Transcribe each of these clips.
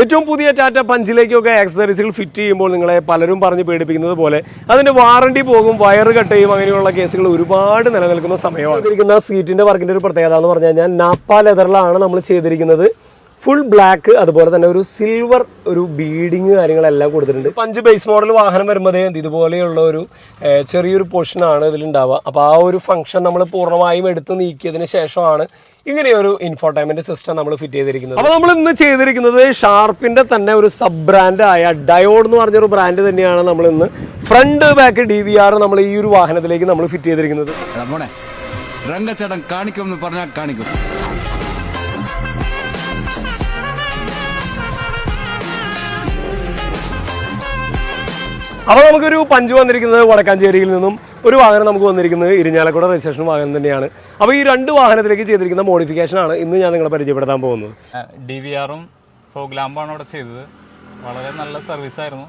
ഏറ്റവും പുതിയ ടാറ്റ പഞ്ചിലേക്കൊക്കെ ആക്സസറീസുകൾ ഫിറ്റ് ചെയ്യുമ്പോൾ നിങ്ങളെ പലരും പറഞ്ഞ് പേടിപ്പിക്കുന്നത് പോലെ അതിന്റെ വാറണ്ടി പോകും വയറ് കട്ട് ചെയ്യും അങ്ങനെയുള്ള കേസുകൾ ഒരുപാട് നിലനിൽക്കുന്ന സമയമാണ്. ഇരിക്കുന്ന സീറ്റിന്റെ വർക്കിന്റെ ഒരു പ്രത്യേകത എന്ന് പറഞ്ഞു കഴിഞ്ഞാൽ നാപ്പ ലെതറിലാണ് നമ്മൾ ചെയ്തിരിക്കുന്നത്. ഫുൾ ബ്ലാക്ക് അതുപോലെ തന്നെ ഒരു സിൽവർ ഒരു ബീഡിങ് കാര്യങ്ങളെല്ലാം കൊടുത്തിട്ടുണ്ട്. പഞ്ച് ബേസ് മോഡൽ വാഹനം വരുമ്പോൾ ഇതുപോലെയുള്ള ഒരു ചെറിയൊരു പോർഷനാണ് ഇതിലുണ്ടാവുക. അപ്പോൾ ആ ഒരു ഫംഗ്ഷൻ നമ്മൾ പൂർണമായും എടുത്ത് നീക്കിയതിന് ശേഷമാണ് ഇങ്ങനെയൊരു ഇൻഫോർടൈൻമെന്റ് സിസ്റ്റം നമ്മൾ ഫിറ്റ് ചെയ്തിരിക്കുന്നത്. അപ്പോൾ നമ്മൾ ഇന്ന് ചെയ്തിരിക്കുന്നത് ഷാർപ്പിന്റെ തന്നെ ഒരു സബ് ബ്രാൻഡ് ആയ ഡയോഡ് എന്ന് പറഞ്ഞൊരു ബ്രാൻഡ് തന്നെയാണ് നമ്മൾ ഇന്ന് front back D V R നമ്മൾ ഈ ഒരു വാഹനത്തിലേക്ക് നമ്മൾ ഫിറ്റ് ചെയ്തിരിക്കുന്നത്. രംഗച്ചേട്ടൻ കാണിക്കുമെന്ന് പറഞ്ഞാൽ കാണിക്കും. അപ്പോൾ നമുക്കൊരു പഞ്ച് വന്നിരിക്കുന്നത് വടക്കാഞ്ചേരിയിൽ നിന്നും ഒരു വാഹനം നമുക്ക് വന്നിരിക്കുന്നത് ഇരിഞ്ഞാലക്കുട രജിസ്ട്രേഷൻ വാഹനം തന്നെയാണ്. അപ്പോൾ ഈ രണ്ട് വാഹനത്തിലേക്ക് ചെയ്തിരിക്കുന്ന മോഡിഫിക്കേഷൻ ആണ് ഇന്ന് ഞാൻ നിങ്ങളെ പരിചയപ്പെടുത്താൻ പോകുന്നത്. ഡി വി ആറും ഫോഗ്ലാമ്പാണ് അവിടെ ചെയ്തത്. വളരെ നല്ല സർവീസ് ആയിരുന്നു.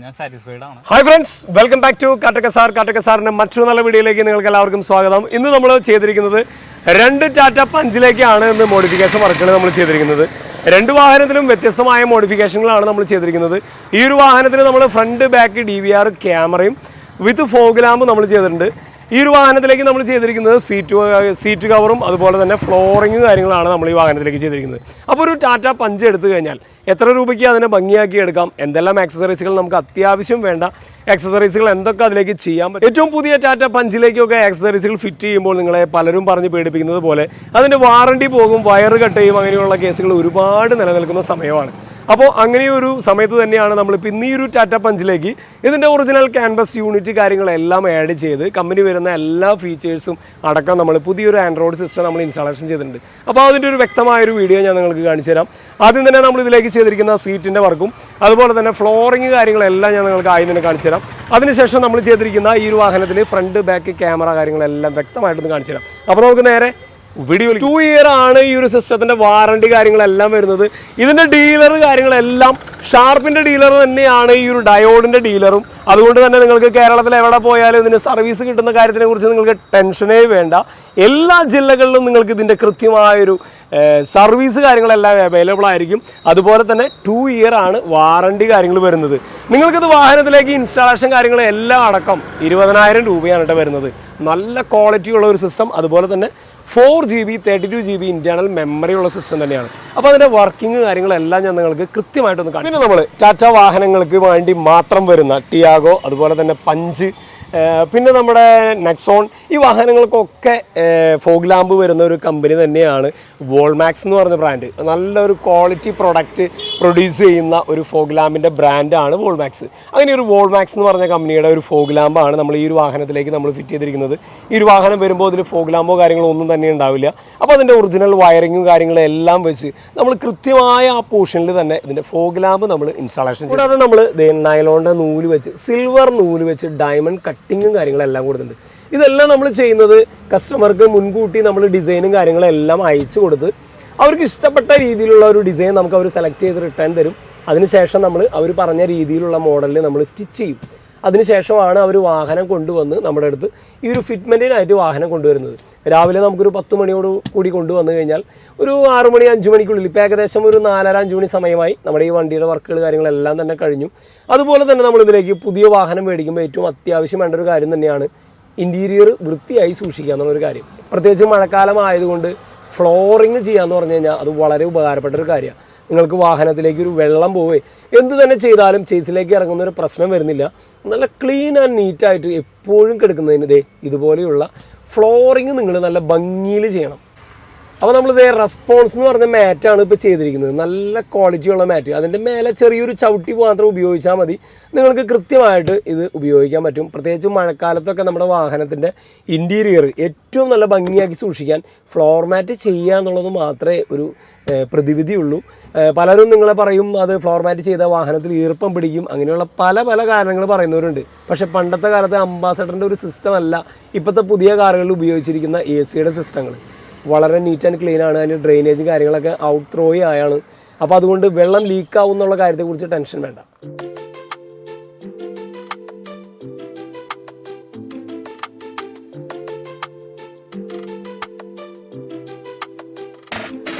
ഞാൻ സാറ്റിസ്ഫൈഡ് ആണ്. Hi friends welcome back to Kattakka sir Kattakka സാറിന്റെ മറ്റൊരു നല്ല വീഡിയോയിലേക്ക് നിങ്ങൾക്ക് എല്ലാവർക്കും സ്വാഗതം. ഇന്ന് നമ്മൾ ചെയ്തിരിക്കുന്നത് രണ്ട് ടാറ്റ പഞ്ചിലേക്കാണ് ഇന്ന് മോഡിഫിക്കേഷൻ വർക്കുകൾ നമ്മൾ ചെയ്തിരിക്കുന്നത്. രണ്ട് വാഹനത്തിലും വ്യത്യസ്തമായ മോഡിഫിക്കേഷനുകളാണ് നമ്മൾ ചെയ്തിരിക്കുന്നത്. ഈ ഒരു വാഹനത്തിന് നമ്മൾ front back D V R ക്യാമറയും വിത്ത് ഫോഗ് ലാമ്പ് നമ്മൾ ചെയ്തിട്ടുണ്ട്. ഈ ഒരു വാഹനത്തിലേക്ക് നമ്മൾ ചെയ്തിരിക്കുന്നത് സീറ്റ് സീറ്റ് കവറും അതുപോലെ തന്നെ ഫ്ലോറിങ്ങും കാര്യങ്ങളാണ് നമ്മൾ ഈ വാഹനത്തിലേക്ക് ചെയ്തിരിക്കുന്നത്. അപ്പോൾ ഒരു ടാറ്റ പഞ്ച് എടുത്തു കഴിഞ്ഞാൽ എത്ര രൂപയ്ക്ക് അതിനെ ഭംഗിയാക്കി എടുക്കാം? എന്തെല്ലാം ആക്സസറീസുകൾ നമുക്ക് അത്യാവശ്യം വേണ്ട? ആക്സസറീസുകൾ എന്തൊക്കെ അതിലേക്ക് പറ്റും? ഏറ്റവും പുതിയ ടാറ്റ പഞ്ചിലേക്കൊക്കെ ആക്സസറീസുകൾ ഫിറ്റ് ചെയ്യുമ്പോൾ നിങ്ങളെ പലരും പറഞ്ഞ് പേടിപ്പിക്കുന്നത് പോലെ അതിന്റെ വാറണ്ടി പോകും വയറ് കട്ട് ചെയ്യും അങ്ങനെയുള്ള കേസുകൾ ഒരുപാട് നിലനിൽക്കുന്ന സമയമാണ്. അപ്പോൾ അങ്ങനെ ഒരു സമയത്ത് തന്നെയാണ് നമ്മളിപ്പോൾ ഇന്ന് ഈ ഒരു ടാറ്റ പഞ്ചിലേക്ക് ഇതിന്റെ ഒറിജിനൽ ക്യാൻവസ് യൂണിറ്റ് കാര്യങ്ങളെല്ലാം ആഡ് ചെയ്ത് കമ്പനി വരുന്ന എല്ലാ ഫീച്ചേഴ്സും അടക്കം നമ്മൾ പുതിയൊരു ആൻഡ്രോയിഡ് സിസ്റ്റം നമ്മൾ ഇൻസ്റ്റാളേഷൻ ചെയ്തിട്ടുണ്ട്. അപ്പോൾ അതിന്റെ ഒരു വ്യക്തമായ ഒരു വീഡിയോ ഞാൻ നിങ്ങൾക്ക് കാണിച്ചു തരാം. ആദ്യം തന്നെ നമ്മൾ ഇതിലേക്ക് ചെയ്തിരിക്കുന്ന സീറ്റിന്റെ വർക്കും അതുപോലെ തന്നെ ഫ്ലോറിങ് കാര്യങ്ങളെല്ലാം ഞാൻ നിങ്ങൾക്ക് ആദ്യം തന്നെ കാണിച്ചു തരാം. അതിനുശേഷം നമ്മൾ ചെയ്തിരിക്കുന്ന ഈ ഒരു വാഹനത്തിൽ ഫ്രണ്ട് ബാക്ക് ക്യാമറ കാര്യങ്ങളെല്ലാം വ്യക്തമായിട്ടൊന്ന് കാണിച്ചു തരാം. അപ്പോൾ നമുക്ക് നേരെ ടു ഇയർ ആണ് ഈ ഒരു സിസ്റ്റത്തിന്റെ വാറണ്ടി കാര്യങ്ങളെല്ലാം വരുന്നത്. ഇതിന്റെ ഡീലർ കാര്യങ്ങളെല്ലാം ഷാർപ്പിന്റെ ഡീലർ തന്നെയാണ് ഈ ഒരു ഡയോഡിന്റെ ഡീലറും അതുകൊണ്ട് തന്നെ നിങ്ങൾക്ക് കേരളത്തിൽ എവിടെ പോയാലും ഇതിന് സർവീസ് കിട്ടുന്ന കാര്യത്തിനെ കുറിച്ച് നിങ്ങൾക്ക് ടെൻഷനേ വേണ്ട. എല്ലാ ജില്ലകളിലും നിങ്ങൾക്ക് ഇതിന്റെ കൃത്യമായൊരു സർവീസ് കാര്യങ്ങളെല്ലാം അവൈലബിൾ ആയിരിക്കും. അതുപോലെ തന്നെ ടു ഇയർ ആണ് വാറണ്ടി കാര്യങ്ങൾ വരുന്നത്. നിങ്ങൾക്കിത് വാഹനത്തിലേക്ക് ഇൻസ്റ്റാളേഷൻ കാര്യങ്ങൾ എല്ലാം അടക്കം ഇരുപതിനായിരം രൂപയാണ് കേട്ടോ വരുന്നത്. നല്ല ക്വാളിറ്റി ഉള്ള ഒരു സിസ്റ്റം അതുപോലെ തന്നെ four G B thirty two G B internal memory ഉള്ള സിസ്റ്റം തന്നെയാണ്. അപ്പോൾ അതിന്റെ വർക്കിംഗ് കാര്യങ്ങളെല്ലാം ഞാൻ നിങ്ങൾക്ക് കൃത്യമായിട്ടൊന്ന് കാണിക്കും പിന്നെ നമ്മൾ ടാറ്റ വാഹനങ്ങൾക്ക് വേണ്ടി മാത്രം വരുന്ന ടിയാഗോ അതുപോലെ തന്നെ പഞ്ച് പിന്നെ നമ്മുടെ നെക്സോൺ ഈ വാഹനങ്ങൾക്കൊക്കെ ഫോഗ് ലാമ്പ് വരുന്ന ഒരു കമ്പനി തന്നെയാണ് വോൾമാക്സ് എന്ന് പറഞ്ഞ ബ്രാൻഡ് നല്ലൊരു ക്വാളിറ്റി പ്രൊഡക്റ്റ് പ്രൊഡ്യൂസ് ചെയ്യുന്ന ഒരു ഫോഗ് ലാമ്പിന്റെ ബ്രാൻഡാണ് വോൾമാക്സ് അങ്ങനെ ഒരു വോൾമാക്സ് എന്ന് പറഞ്ഞ കമ്പനിയുടെ ഒരു ഫോഗ് ലാമ്പാണ് നമ്മൾ ഈ ഒരു വാഹനത്തിലേക്ക് നമ്മൾ ഫിറ്റ് ചെയ്തിരിക്കുന്നത്. ഈ ഒരു വാഹനം വരുമ്പോൾ അതിൽ ഫോഗ് ലാമ്പോ കാര്യങ്ങളോ ഒന്നും തന്നെ ഉണ്ടാവില്ല. അപ്പോൾ അതിന്റെ ഒറിജിനൽ വയറിങ്ങും കാര്യങ്ങളും എല്ലാം വെച്ച് നമ്മൾ കൃത്യമായ ആ പോർഷനിൽ തന്നെ ഇതിന്റെ ഫോഗ് ലാമ്പ് നമ്മൾ ഇൻസ്റ്റാളേഷൻ കൂടാതെ നമ്മൾ നൈലോണിന്റെ നൂൽ വെച്ച് സിൽവർ നൂൽ വെച്ച് ഡയമണ്ട് കട്ടിങ്ങും കാര്യങ്ങളെല്ലാം കൊടുത്തിട്ടുണ്ട്. ഇതെല്ലാം നമ്മൾ ചെയ്യുന്നത് കസ്റ്റമർക്ക് മുൻകൂട്ടി നമ്മൾ ഡിസൈനും കാര്യങ്ങളെല്ലാം അയച്ചു കൊടുത്ത് അവർക്ക് ഇഷ്ടപ്പെട്ട രീതിയിലുള്ള ഒരു ഡിസൈൻ നമുക്ക് അവർ സെലക്ട് ചെയ്ത് റിട്ടേൺ തരും. അതിനുശേഷം നമ്മൾ അവർ പറഞ്ഞ രീതിയിലുള്ള മോഡലിൽ നമ്മൾ സ്റ്റിച്ച് ചെയ്യും. അതിനുശേഷമാണ് അവർ വാഹനം കൊണ്ടുവന്ന് നമ്മുടെ അടുത്ത് ഈ ഒരു ഫിറ്റ്മെന്റിനായിട്ട് വാഹനം കൊണ്ടുവരുന്നത്. രാവിലെ നമുക്കൊരു പത്ത് മണിയോട് കൂടി കൊണ്ടുവന്നു കഴിഞ്ഞാൽ ഒരു ആറു മണി അഞ്ച് മണിക്കുള്ളിൽ ഇപ്പോൾ ഏകദേശം ഒരു നാലര അഞ്ച് മണി സമയമായി നമ്മുടെ ഈ വണ്ടിയുടെ വർക്കുകൾ കാര്യങ്ങളെല്ലാം തന്നെ കഴിഞ്ഞു. അതുപോലെ തന്നെ നമ്മളിതിലേക്ക് പുതിയ വാഹനം മേടിക്കുമ്പോൾ ഏറ്റവും അത്യാവശ്യം വേണ്ട ഒരു കാര്യം തന്നെയാണ് ഇന്റീരിയർ വൃത്തിയായി സൂക്ഷിക്കുക എന്നുള്ളൊരു കാര്യം. പ്രത്യേകിച്ച് മഴക്കാലം ആയതുകൊണ്ട് ഫ്ലോറിങ് എന്ന് പറഞ്ഞു കഴിഞ്ഞാൽ അത് വളരെ ഉപകാരപ്പെട്ട ഒരു കാര്യമാണ്. നിങ്ങൾക്ക് വാഹനത്തിലേക്ക് ഒരു വെള്ളം പോവേ. എന്ത് തന്നെ ചെയ്താലും ചേസിലേക്ക് ഇറങ്ങുന്ന ഒരു പ്രശ്നം വരുന്നില്ല. നല്ല ക്ലീൻ ആൻഡ് നീറ്റായിട്ട് എപ്പോഴും കിടക്കുന്നതിന് ദേ ഇതുപോലെയുള്ള ഫ്ലോറിങ് നിങ്ങൾ നല്ല ഭംഗിയിൽ ചെയ്യണം. അപ്പോൾ ഇതേ റെസ്പോൺസ് എന്ന് പറഞ്ഞ മാറ്റാണ് ഇപ്പോൾ ചെയ്തിരിക്കുന്നത്. നല്ല ക്വാളിറ്റി ഉള്ള മാറ്റ് അതിന്റെ മേലെ ചെറിയൊരു ചവിട്ടി മാത്രം ഉപയോഗിച്ചാൽ മതി. നിങ്ങൾക്ക് കൃത്യമായിട്ട് ഇത് ഉപയോഗിക്കാൻ പറ്റും. പ്രത്യേകിച്ച് മഴക്കാലത്തൊക്കെ നമ്മുടെ വാഹനത്തിന്റെ ഇന്റീരിയർ ഏറ്റവും നല്ല ഭംഗിയാക്കി സൂക്ഷിക്കാൻ ഫ്ലോർ മാറ്റ് ചെയ്യുക എന്നുള്ളത് മാത്രമേ ഒരു പ്രതിവിധിയുള്ളൂ. പലരും നിങ്ങളെ പറയും അത് ഫ്ലോർ മാറ്റ് ചെയ്ത വാഹനത്തിൽ ഈർപ്പം പിടിക്കും. അങ്ങനെയുള്ള പല പല കാരണങ്ങൾ പറയുന്നവരുണ്ട്. പക്ഷേ പണ്ടത്തെ കാലത്തെ അംബാസഡറിന്റെ ഒരു സിസ്റ്റം അല്ല ഇപ്പോഴത്തെ പുതിയ കാറുകളിൽ ഉപയോഗിച്ചിരിക്കുന്ന എ സിയുടെ സിസ്റ്റങ്ങൾ വളരെ നീറ്റ് ആൻഡ് ക്ലീൻ ആണ്. അതിന്റെ ഡ്രെയിനേജും കാര്യങ്ങളൊക്കെ ഔട്ട് ത്രോയി ആയാണ്. അപ്പോൾ അതുകൊണ്ട് വെള്ളം ലീക്ക് ആവും എന്നുള്ള കാര്യത്തെക്കുറിച്ച് ടെൻഷൻ വേണ്ട.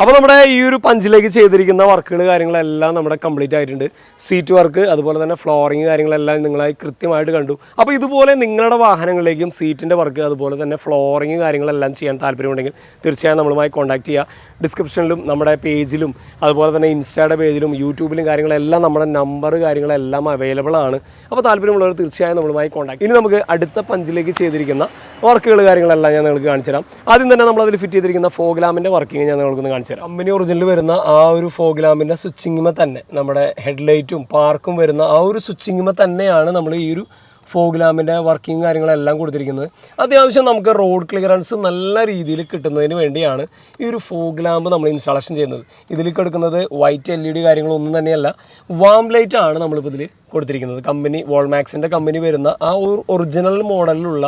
അപ്പോൾ നമ്മുടെ ഈ ഒരു പഞ്ചിലേക്ക് ചെയ്തിരിക്കുന്ന വർക്കുകൾ കാര്യങ്ങളെല്ലാം നമ്മുടെ കംപ്ലീറ്റ് ആയിട്ടുണ്ട്. സീറ്റ് വർക്ക് അതുപോലെ തന്നെ ഫ്ലോറിങ് കാര്യങ്ങളെല്ലാം നിങ്ങളായി കൃത്യമായിട്ട് കണ്ടു. അപ്പോൾ ഇതുപോലെ നിങ്ങളുടെ വാഹനങ്ങളിലേക്കും സീറ്റിന്റെ വർക്ക് അതുപോലെ തന്നെ ഫ്ലോറിങ് കാര്യങ്ങളെല്ലാം ചെയ്യാൻ താല്പര്യമുണ്ടെങ്കിൽ തീർച്ചയായും നമ്മളുമായി കോൺടാക്ട് ചെയ്യുക ഡിസ്ക്രിപ്ഷനിലും നമ്മുടെ പേജിലും അതുപോലെ തന്നെ ഇൻസ്റ്റയുടെ പേജിലും യൂട്യൂബിലും കാര്യങ്ങളെല്ലാം നമ്മുടെ നമ്പർ കാര്യങ്ങളെല്ലാം അവൈലബിൾ ആണ്. അപ്പോൾ താല്പര്യമുള്ളവർ തീർച്ചയായും നമ്മളുമായി കോൺടാക്ട് ഇനി നമുക്ക് അടുത്ത പഞ്ചിലേക്ക് ചെയ്തിരിക്കുന്ന വർക്കുകൾ കാര്യങ്ങളെല്ലാം ഞാൻ നിങ്ങൾക്ക് കാണിച്ചു തരാം. ആദ്യം തന്നെ നമ്മൾ അതിൽ ഫിറ്റ് ചെയ്തിരിക്കുന്ന ഫോഗ്ലാമിന്റെ വർക്കിംഗ് ഞാൻ നിങ്ങൾക്കൊന്ന് കാണിച്ചു തരാം. കമ്പനി ഒറിജിനൽ വരുന്ന ആ ഒരു ഫോഗ്ലാമിന്റെ സ്വിച്ചിങ്ങിമ തന്നെ നമ്മുടെ ഹെഡ്ലൈറ്റും പാർക്കും വരുന്ന ആ ഒരു സ്വിച്ചിങ്ങിമ തന്നെയാണ് നമ്മൾ ഈ ഒരു ഫോഗ് ലാമ്പിന്റെ വർക്കിംഗ് കാര്യങ്ങളെല്ലാം കൊടുത്തിരിക്കുന്നത്. അത്യാവശ്യം നമുക്ക് റോഡ് ക്ലിയറൻസ് നല്ല രീതിയിൽ കിട്ടുന്നതിന് വേണ്ടിയാണ് ഈ ഒരു ഫോഗ് ലാമ്പ് നമ്മൾ ഇൻസ്റ്റാളേഷൻ ചെയ്യുന്നത്. ഇതിലേക്ക് കൊടുക്കുന്നത് വൈറ്റ് എൽ ഇ ഡി കാര്യങ്ങളൊന്നും തന്നെയല്ല. വാം ലൈറ്റ് ആണ് നമ്മളിപ്പോൾ ഇതിൽ കൊടുത്തിരിക്കുന്നത്. കമ്പനി വോൾമാക്സിന്റെ കമ്പനി വരുന്ന ആ ഒരു ഒറിജിനൽ മോഡലിലുള്ള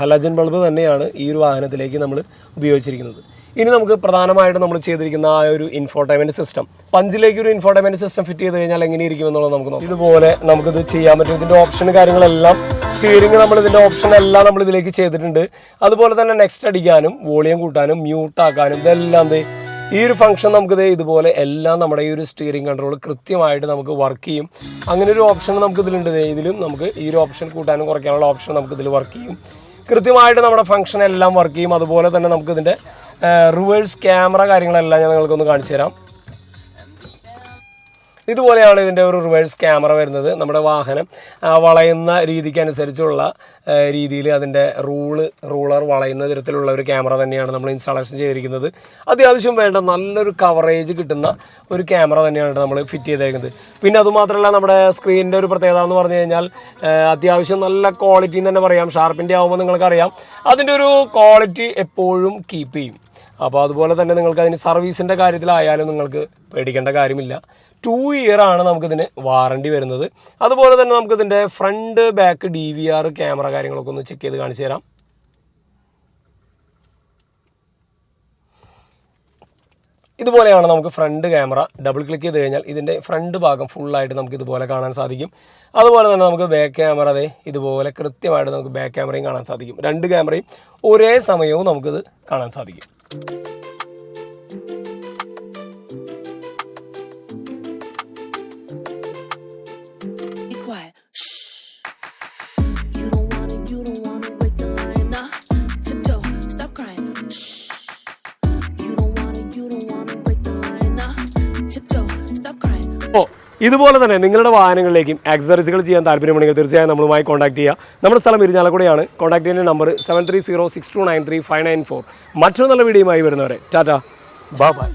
ഹലജൻ ബൾബ് തന്നെയാണ് ഈ ഒരു വാഹനത്തിലേക്ക് നമ്മൾ ഉപയോഗിച്ചിരിക്കുന്നത്. ഇനി നമുക്ക് പ്രധാനമായിട്ട് നമ്മൾ ചെയ്തിരിക്കുന്ന ആ ഒരു ഇൻഫോർട്ടൈൻമെന്റ് സിസ്റ്റം പഞ്ചിലേക്ക് ഒരു ഇൻഫോർട്ടൈൻമെന്റ് സിസ്റ്റം ഫിറ്റ് ചെയ്ത് കഴിഞ്ഞാൽ എങ്ങനെ ഇരിക്കും എന്നുള്ളത് നമുക്ക് നോക്കാം. ഇതുപോലെ നമുക്കിത് ചെയ്യാൻ പറ്റും. ഇതിന്റെ ഓപ്ഷൻ കാര്യങ്ങളെല്ലാം സ്റ്റിയറിംഗ് നമ്മൾ ഇതിന്റെ ഓപ്ഷൻ എല്ലാം നമ്മൾ ഇതിലേക്ക് ചെയ്തിട്ടുണ്ട്. അതുപോലെ തന്നെ നെക്സ്റ്റ് അടിക്കാനും വോളിയം കൂട്ടാനും മ്യൂട്ട് ആക്കാനും ഇതെല്ലാം ഈ ഒരു ഫംഗ്ഷൻ നമുക്ക് ദേ ഇതുപോലെ എല്ലാം നമ്മുടെ ഈ ഒരു സ്റ്റിയറിംഗ് കൺട്രോൾ കൃത്യമായിട്ട് നമുക്ക് വർക്ക് ചെയ്യും. അങ്ങനെ ഒരു ഓപ്ഷൻ നമുക്ക് ഇതിലുണ്ട് ഇതിലും നമുക്ക് ഈ ഒരു ഓപ്ഷൻ കൂട്ടാനും കുറയ്ക്കാനുള്ള ഓപ്ഷൻ നമുക്ക് ഇതിൽ വർക്ക് ചെയ്യും. കൃത്യമായിട്ട് നമ്മുടെ ഫംഗ്ഷൻ എല്ലാം വർക്ക് ചെയ്യും. അതുപോലെ തന്നെ നമുക്ക് ഇതിന്റെ റിവേഴ്സ് ക്യാമറ കാര്യങ്ങളെല്ലാം ഞാൻ നിങ്ങൾക്കൊന്ന് കാണിച്ചു തരാം. ഇതുപോലെയാണ് ഇതിന്റെ ഒരു റിവേഴ്സ് ക്യാമറ വരുന്നത്. നമ്മുടെ വാഹനം വളയുന്ന രീതിക്ക് അനുസരിച്ചുള്ള രീതിയിൽ അതിന്റെ റൂൾ റൂളർ വളയുന്ന തരത്തിലുള്ള ഒരു ക്യാമറ തന്നെയാണ് നമ്മൾ ഇൻസ്റ്റാളേഷൻ ചെയ്തിരിക്കുന്നത്. അത്യാവശ്യം വേണ്ട നല്ലൊരു കവറേജ് കിട്ടുന്ന ഒരു ക്യാമറ തന്നെയാണ് നമ്മൾ ഫിറ്റ് ചെയ്തേക്കുന്നത്. പിന്നെ അതുമാത്രമല്ല നമ്മുടെ സ്ക്രീനിന്റെ ഒരു പ്രത്യേകത എന്ന് പറഞ്ഞു കഴിഞ്ഞാൽ അത്യാവശ്യം നല്ല ക്വാളിറ്റി തന്നെ പറയാം. ഷാർപ്പിന്റെ ആകുമ്പോൾ നിങ്ങൾക്കറിയാം. അതിന്റെ ഒരു ക്വാളിറ്റി എപ്പോഴും കീപ്പ് ചെയ്യും. അപ്പോൾ അതുപോലെ തന്നെ നിങ്ങൾക്ക് അതിന് സർവീസിന്റെ കാര്യത്തിലായാലും നിങ്ങൾക്ക് പേടിക്കേണ്ട കാര്യമില്ല. ടു ഇയർ ആണ് നമുക്കിതിന് വാറണ്ടി വരുന്നത്. അതുപോലെ തന്നെ നമുക്കിതിന്റെ front back D V R camera കാര്യങ്ങളൊക്കെ ഒന്ന് ചെക്ക് ചെയ്ത് കാണിച്ചു തരാം. ഇതുപോലെയാണ് നമുക്ക് ഫ്രണ്ട് ക്യാമറ ഡബിൾ ക്ലിക്ക് ചെയ്ത് കഴിഞ്ഞാൽ ഇതിന്റെ ഫ്രണ്ട് ഭാഗം ഫുള്ളായിട്ട് നമുക്ക് ഇതുപോലെ കാണാൻ സാധിക്കും. അതുപോലെ തന്നെ നമുക്ക് ബാക്ക് ക്യാമറ അതെ ഇതുപോലെ കൃത്യമായിട്ട് നമുക്ക് ബാക്ക് ക്യാമറയും കാണാൻ സാധിക്കും. രണ്ട് ക്യാമറയും ഒരേ സമയവും നമുക്കിത് കാണാൻ സാധിക്കും. ഇതുപോലെ തന്നെ നിങ്ങളുടെ വാഹനങ്ങളിലേക്കും എക്സർസൈസുകൾ ചെയ്യാൻ താല്പര്യമുണ്ടെങ്കിൽ തീർച്ചയായും നമ്മളുമായി കോൺടാക്ട് ചെയ്യുക നമ്മുടെ സ്ഥലം ഇരിഞ്ഞാലക്കുടയാണ് കോൺടാക്ട് ചെയ്യുന്ന number seven three zero six two nine three five nine four മറ്റൊരു നല്ല വീഡിയോയുമായി വരുന്നവരെ. ടാറ്റ. Bye bye